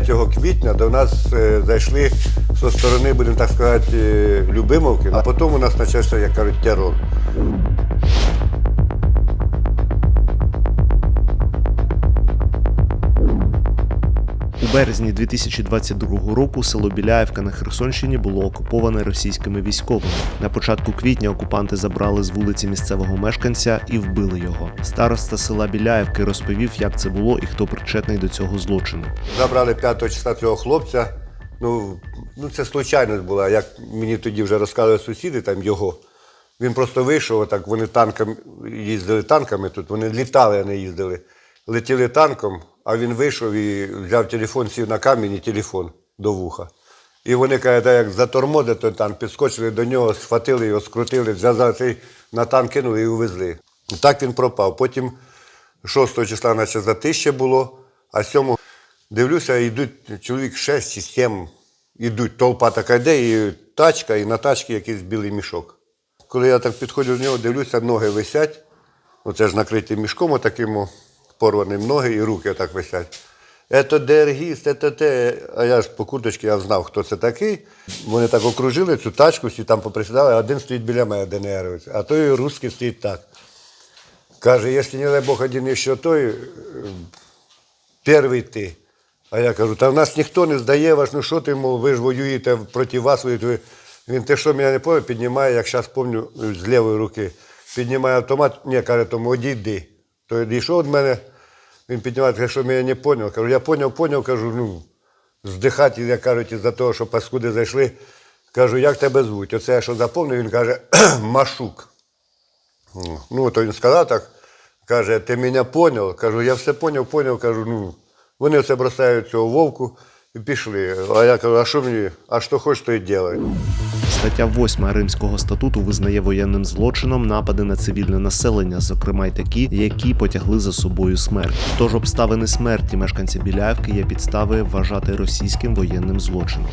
3 квітня до нас е, зайшли зі сторони, будемо так сказати, Любимовки, а потім у нас почався, як кажуть, терор. У березні 2022 року село Біляївка на Херсонщині було окуповане російськими військовими. На початку квітня окупанти забрали з вулиці місцевого мешканця і вбили його. Староста села Біляївки розповів, як це було і хто причетний до цього злочину. Забрали 5 числа цього хлопця. Ну, ну це случайність була. Як мені тоді вже розказували сусіди, там його. Він просто вийшов, так вони танком їздили танками тут, вони літали, а не їздили. Летіли танком, а він вийшов і взяв телефон, сів на камінь і телефон до вуха. І вони, кажуть, як затормозили той танк, підскочили до нього, схватили його, скрутили, зв'язали на танк кинули і увезли. І так він пропав. Потім 6 числа, наче затище було, а 7 дивлюся, йдуть чоловік 6 чи 7, йдуть, толпа така йде, і тачка, і на тачці якийсь білий мішок. Коли я так підходжу до нього, дивлюся, ноги висять. Оце ж накриті мішком отаким о, порваним ноги і руки отак висять. Ето дергіст, ето те. А я ж по курточці я знав, хто це такий. Вони так окружили цю тачку, всі там поприсідали, один стоїть біля мене, ДНРовець, а той русський стоїть так. Каже, якщо не дай Бог один ще той, перший ти. А я кажу, та в нас ніхто не здає вас, ну що ти, мов, ви ж воюєте проти вас. воюєте. Він те, що мене не пам'ятає, піднімає, як зараз пам'ятаю, з лівої руки. Піднімає автомат, ні, каже, тому одійди. То дійшов від мене, він піднімає, каже, що мене не поняв. Кажу, я поняв, поняв, кажу, ну, здихати, як кажуть, із-за того, що паскуди зайшли. Кажу, як тебе звуть? Оце я що заповнив, він каже, Машук. Ну, то він сказав так, каже, ти мене поняв? Кажу, я все поняв, поняв, кажу, ну, вони все бросають цього вовку і пішли. А я кажу, а що мені, а що хочеш, то й делай. Стаття 8 Римського статуту визнає воєнним злочином напади на цивільне населення, зокрема й такі, які потягли за собою смерть. Тож обставини смерті мешканця Біляївки є підстави вважати російським воєнним злочином.